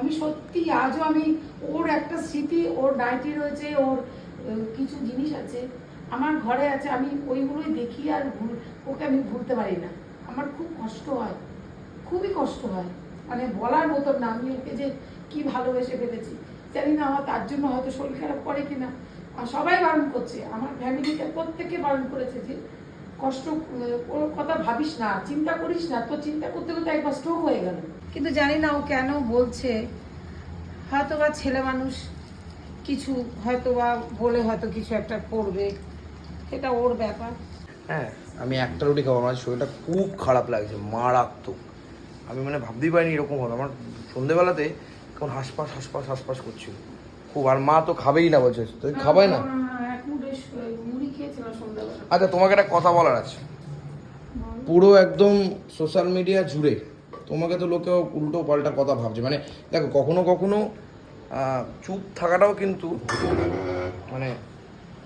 আমি সত্যি আজও আমি ওর একটা স্মৃতি, ওর নাইটি রয়েছে, ওর কিছু জিনিস আছে, আমার ঘরে আছে, আমি ওইগুলোই দেখি আর ভুল, ওকে আমি ভুলতে পারি না। আমার খুব কষ্ট হয়, খুবই কষ্ট হয়। মানে বলার মতন না, আমি ওকে যে কী ভালোবেসে ফেলেছি, জানি না আমার তার জন্য হয়তো শরীর খারাপ করে কিনা। সবাই বারণ করছে, আমার ফ্যামিলিতে প্রত্যেকে বারণ করেছে যে কষ্ট ওর কথা ভাবিস না চিন্তা করিস না তো চিন্তা করতে করতে একবার স্ট্রোক হয়ে গেল। কিন্তু জানি না ও কেন বলছে হয়তো বা ছেলে মানুষ কিছু হয়তো বা বলে হয়তো কিছু একটা করবে এটা ওর ব্যাপার। হ্যাঁ আমি একটা রুটি খাব আমার শরীরটা খুব খারাপ লাগছে মারাত্মক। আমি মানে ভাবতেই পারিনি এরকম হবে আমার সন্ধেবেলাতে কেমন হাসপাস হাসপাস হাসপাস করছিল। খুব আর মা তো খাবেই না বলছে তুই খাবাই না আচ্ছা তোমাকে একটা কথা বলার আছে। পুরো একদম সোশ্যাল মিডিয়া জুড়ে তোমাকে তো লোকে উল্টো পাল্টা কথা ভাবছে। মানে দেখো, কখনো কখনো চুপ থাকাটাও কিন্তু মানে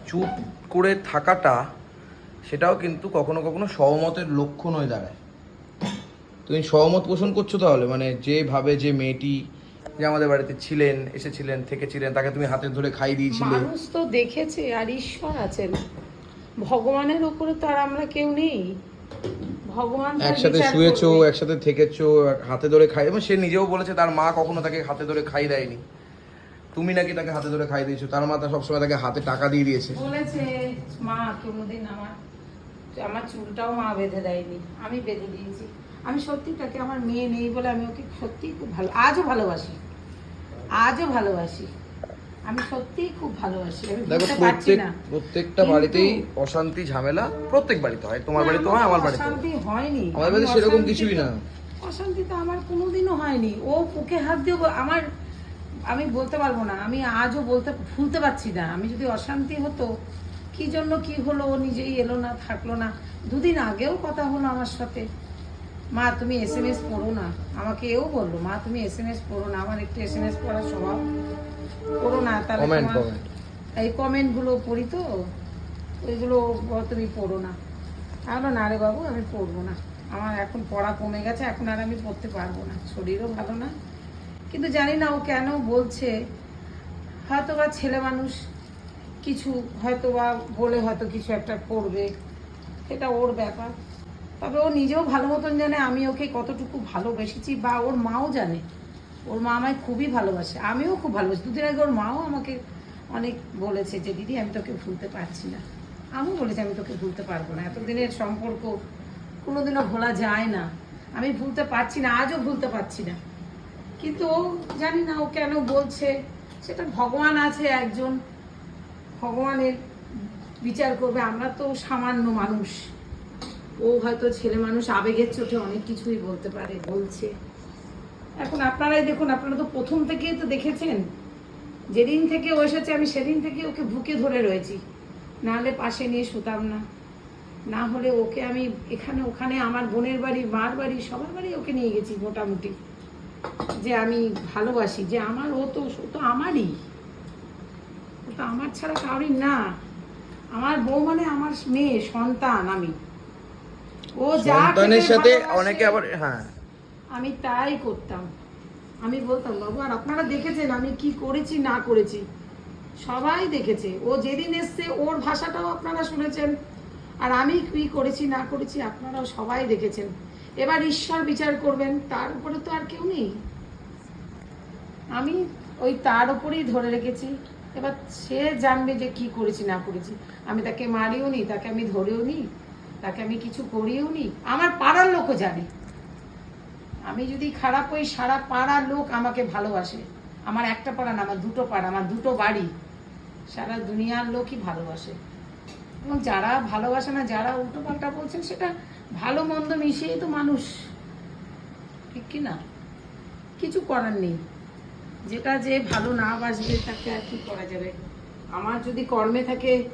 চুপ করে থাকাটা সেটাও কিন্তু কখনো কখনো সহমতের লক্ষণ হয়ে দাঁড়ায়। তুমি সহমত পোষণ করছ তাহলে? মানে যেভাবে যে মেয়েটি যে আমাদের বাড়িতে ছিলেন, এসেছিলেন, থেকেছিলেন, তাকে তুমি হাতে ধরে খাই দিয়েছিলে। মানুষ তো দেখেছে আর ঈশ্বর আছেন। ভগবানের উপরে তো আর আমরা কেউ নেই। ভগবান একসাথে শুয়েছো একসাথে থেকেছো হাতে ধরে খাই এবং সে নিজেও বলেছে তার মা কখনো তাকে হাতে ধরে খাই দেয়নি। তুমি নাকি তাকে হাতে ধরে খাই দিয়েছ? তার মা সবসময় তাকে হাতে টাকা দিয়ে দিয়েছে। বলেছে মা কোনোদিন আমার আমার চুলটাও মা বেঁধে দেয়নি। আমি বেঁধে দিয়েছি। আমি সত্যি তাকে আমার মেয়ে নেই বলে আমি ওকে সত্যিই খুব ভালো আজও ভালোবাসি। আজও ভালোবাসি। আমি সত্যিই খুব ভালোবাসি আমি দেখো বুঝতে পারছি প্রত্যেক না। প্রত্যেকটা বাড়িতেই অশান্তি ঝামেলা প্রত্যেক বাড়িতে হয়। তোমার বাড়িতে হয় আমার বাড়িতে অশান্তি হয়নি। আমাদের বাড়িতে সেরকম কিছুই না। অশান্তি তো আমার কোনোদিনও হয়নি। ও বুকে হাত দিয়ে আমার আমি বলতে পারব না। আমি আজও বলতে ভুলতে পারছি না। আমি যদি অশান্তি হতো কি জন্য কি হলো? ও নিজেই এলো না থাকল না। দুদিন আগেও কথা হলো আমার সাথে। মা তুমি এস এম এস পড়ো না। আমাকে এও বলল মা তুমি এস এম এস পড়ো না। আমার একটু এস এম এস পড়ার স্বভাব। পড়ো না তাহলে. এই কমেন্টগুলো পড়ি তো ওইগুলো তুমি পড়ো না। তাহলে না রে বাবু আমি পড়ব না। আমার এখন পড়া কমে গেছে এখন আর আমি পড়তে পারব না। শরীরও ভালো না। কিন্তু জানি না ও কেন বলছে হয়তো বা ছেলে মানুষ কিছু হয়তো বা বলে হয়তো কিছু একটা করবে। এটা ওর ব্যাপার। তবে ও নিজেও ভালো মতন জানে, আমি ওকে কতটুকু ভালোবেসেছি বা ওর মাও জানে। ওর মা আমায় খুবই ভালোবাসে, আমিও খুব ভালোবাসি। দুদিন আগে ওর মাও আমাকে অনেক বলেছে যে, দিদি, আমি তোকে ভুলতে পারছি না। আমিও বলেছি, আমি তোকে ভুলতে পারব না। এতদিনের সম্পর্ক কোনোদিনও ভোলা যায় না। আমি ভুলতে পারছি না, আজও ভুলতে পারছি না। কিন্তু ও জানি না ও কেন বলছে, সেটা ভগবান আছে একজন। ভগবানের বিচার করবে, আমরা তো সামান্য মানুষ। ও হয়তো ছেলে মানুষ আবেগের চোটে অনেক কিছুই বলতে পারে, বলছে। এখন আপনারাই দেখুন, আপনারা তো প্রথম থেকেই তো দেখেছেন। যেদিন থেকে ও এসেছে, আমি সেদিন থেকে ওকে বুকে ধরে রয়েছি। নাহলে পাশে নিয়ে শুতাম না। না হলে ওকে আমি এখানে, ওখানে আমার বোনের বাড়ি, মার বাড়ি, সবার বাড়ি ওকে নিয়ে গেছি মোটামুটি। যে আমি ভালোবাসি, যে আমার, ও তো ও তো আমারই। ও তো আমার ছাড়া কাউরি না। আমার বউ মানে আমার মেয়ে, সন্তান আমি। ও যা সন্তানের সাথে অনেকে আবার হ্যাঁ। আমি তাই করতাম। আমি বলতাম বাবু আর আপনারা দেখেছেন আমি কি করেছি না করেছি? সবাই দেখেছে। ও যেদিন এসছে ওর ভাষাটাও আপনারা শুনেছেন। আর আমি কি করেছি না করেছি আপনারাও সবাই দেখেছেন। এবার ঈশ্বর বিচার করবেন তার উপরে তো আর কেউ নেই। আমি ওই তার উপরেই ধরে রেখেছি। এবার সে জানবে যে কি করেছি না করেছি। আমি তাকে মারিও নি তাকে আমি ধরেও নি। তাকে আমি কিছু করিও নি, আমার পাড়ার লোকও জানে। আমি যদি খারাপ হই, সারা পাড়ার লোক আমাকে ভালোবাসে। আমার একটা পাড়া না, আমার দুটো পাড়া, আমার দুটো বাড়ি। সারা দুনিয়ার লোকই ভালোবাসে। এবং যারা ভালোবাসে না, যারা উল্টো পাল্টা বলছেন, সেটা ভালো মন্দ মিশিয়েই তো মানুষ। ঠিক কি না? কিছু করার নেই। যেটা যে ভালো না বাসবে, তাকে আর কি করা যাবে? আমার যদি কর্মে থাকে,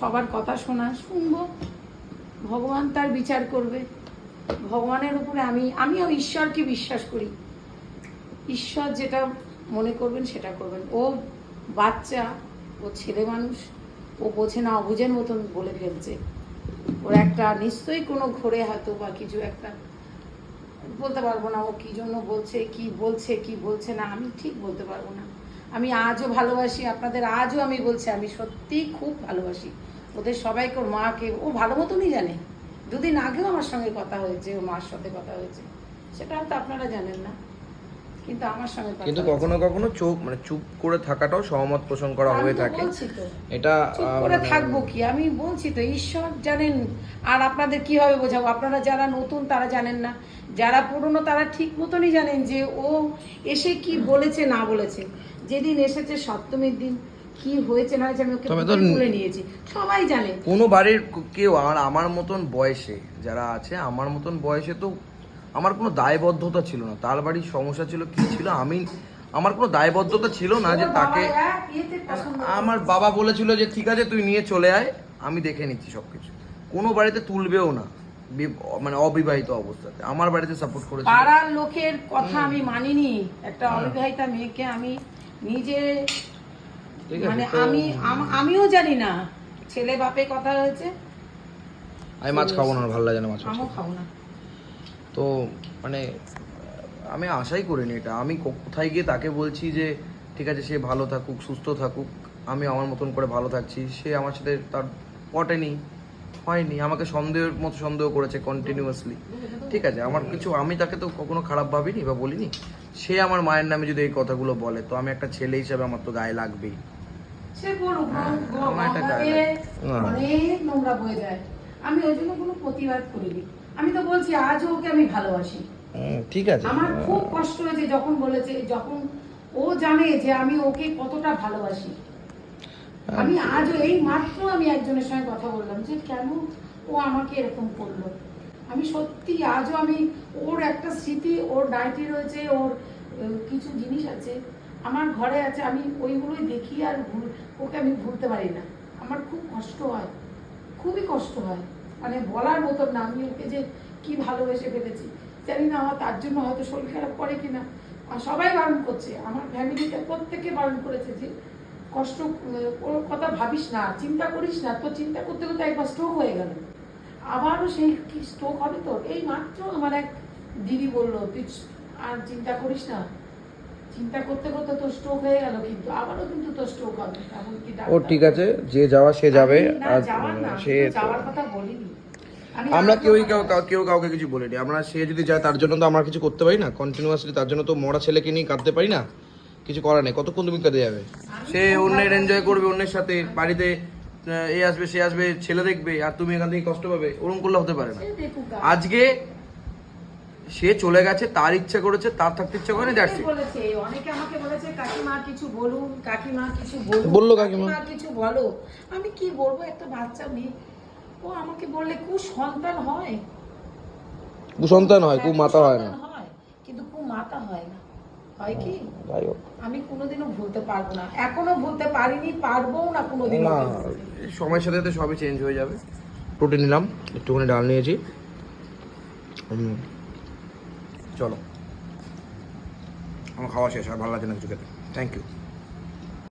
সবার কথা শোনা, শুনব। ভগবান তার বিচার করবে। ভগবানের উপরে আমি, আমিও ঈশ্বরকে বিশ্বাস করি। ঈশ্বর যেটা মনে করবেন সেটা করবেন। ও বাচ্চা, ও ছেলে মানুষ, ও বোঝে না, অবুঝের মতন বলে ফেলছে। ওর একটা নিশ্চয়ই কোনো ঘোরে হয়তো বা কিছু একটা, বলতে পারব না ও কি জন্য বলছে, কি বলছে কি বলছে না, আমি ঠিক বলতে পারব না। আমি আজও ভালোবাসি, আপনাদের আজও আমি বলছি, আমি সত্যিই খুব ভালোবাসি। ওদের সবাইকে ওর মাকে ও ভালো মতনই জানে। দুদিন আগেও আমার সঙ্গে কথা হয়েছে ওর মার সাথে কথা হয়েছে। সেটা হয়তো আপনারা জানেন না। কিন্তু আমার সঙ্গে কিন্তু কখনো কখনো চোখ মানে চুপ করে থাকাটাও সহমত পোষণ করা হয়ে থাকে। এটা চুপ করে থাকব কি? আমি বলছি তো ঈশ্বর জানেন আর আপনাদের কীভাবে বোঝাবো? আপনারা যারা নতুন তারা জানেন না। যারা পুরনো তারা ঠিক মতনই জানেন যে ও এসে কি বলেছে না বলেছে। যেদিন এসেছে সপ্তমীর দিন কি হয়েছে না হয়েছে আমি ওকে তুলে নিয়েছি। সবাই জানে। কোনো বাড়ির কেউ আর আমার মতন বয়সে যারা আছে আমার মতন বয়সে তো আমার কোনো দায়বদ্ধতা ছিল না। তার বাড়ির সমস্যা ছিল কি ছিল আমি আমার কোনো দায়বদ্ধতা ছিল না যে তাকে। আমার বাবা বলেছিল যে ঠিক আছে তুই নিয়ে চলে আয় আমি দেখে নিচ্ছি সবকিছু। কোনো বাড়িতে তুলবেও না মানে অবিবাহিত অবস্থাতে। আমার বাড়িতে সাপোর্ট করেছিল। পাড়ার লোকের কথা আমি মানিনি। একটা অবিবাহিতা মেয়েকে আমি নিজে মানে আমি আমিও জানি না। ছেলে বাপে কথা হয়েছে। আমি মাছ খাব না ভালো লাগে না মাছ আমিও খাব না। তো মানে আমি আশাই করিনি এটা। আমি কোথায় গিয়ে তাকে বলছি যে ঠিক আছে সে ভালো থাকুক সুস্থ থাকুক। আমি আমার মতন করে ভালো থাকছি। সে আমার সাথে তার পটেনি হয়নি। আমাকে সন্দেহের মতো সন্দেহ করেছে কন্টিনিউয়াসলি ঠিক আছে আমার কিছু আমি তাকে তো কখনো খারাপ ভাবিনি বা বলিনি। সে আমার মায়ের নামে যদি এই কথাগুলো বলে তো আমি একটা ছেলে হিসাবে আমার তো গায়ে লাগবেই। সে। অনেক নোংরা বয়ে যায়। আমি ওই জন্য কোনো প্রতিবাদ করিনি। আমি তো বলছি আজও ওকে আমি ভালোবাসি। ঠিক আছে। আমার খুব কষ্ট হয়েছে যখন বলেছে যখন ও জানে যে আমি ওকে কতটা ভালোবাসি। আমি আজও এই মাত্র আমি একজনের সঙ্গে কথা বললাম যে কেন ও আমাকে এরকম করল? আমি সত্যি আজও আমি ওর একটা স্মৃতি ওর ডায়েটি রয়েছে ওর কিছু জিনিস আছে। আমার ঘরে আছে, আমি ওইগুলোই দেখি আর ভুল- ওকে আমি ভুলতে পারি না। আমার খুব কষ্ট হয়, খুবই কষ্ট হয়। মানে বলার মতো না, আমি ওকে যে কি ভালোবেসে ফেলেছি, জানি না, আমার তার জন্য হয়তো শরীর খারাপ করে কিনা। আর সবাই বারণ করছে, আমার ফ্যামিলিতে প্রত্যেকে বারণ করেছে যে, কষ্ট, ওর কথা ভাবিস না, চিন্তা করিস না তো চিন্তা করতে করতে একবার স্ট্রোক হয়ে গেল। আবারও সেই কি স্ট্রোক হবে তো এই মাত্র আমার এক দিদি বলল, তুই আর চিন্তা করিস না চিন্তা করতে করতে তো স্ট্রোক হয়ে গেল কিন্তু আবারও কিন্তু তো স্ট্রোক হবে এমনকি ও ঠিক আছে যে যাওয়া সে যাবে আর সে যাওয়ার কথা বলিনি। আমরা কেউই কাউ কাউ- কেউ কাউকে কিছু বলিনি। আমরা সে যদি যায় তার জন্য তো আমরা কিছু করতে পারি না কন্টিনিউয়াসলি তার জন্য তো মরা ছেলেকে নিয়ে কাঁদতে পারি না কিছু করার নেই। কতক্ষণ তুমি কাঁদে যাবে? সে অন্যের এনজয় করবে অন্যের সাথে বাড়িতে এ আসবে সে আসবে ছেলে দেখবে আর তুমি এখান থেকে কষ্ট পাবে ওরকম করলে হতে পারে না। আজকে সে চলে গেছে তার ইচ্ছা করেছে তার থাকতে ইচ্ছা করে যাচ্ছে বলেছে অনেকে আমাকে বলেছে কাকিমা কিছু বলুন কাকিমা কিছু বলুন বলল কাকিমা। কিছু বলো। আমি কি বলব একটা বাচ্চা মেয়ে ও আমাকে বললে কু সন্তান হয়। কুসন্তান হয় খুব মাথা হয় না। হয়, কিন্তু কু মাতা হয় না। হয় কি? যাই হোক। আমি কোনোদিনও ভুলতে পারব না। এখনও ভুলতে পারিনি পারব না সময়ের সাথে সাথে সবই চেঞ্জ হয়ে যাবে। প্রোটিন নিলাম একটুখানি ডাল নিয়েছি। হুম। চলো। আমার খাওয়া শেষ আর ভালো লাগছে না কিছু খেতে। Thank you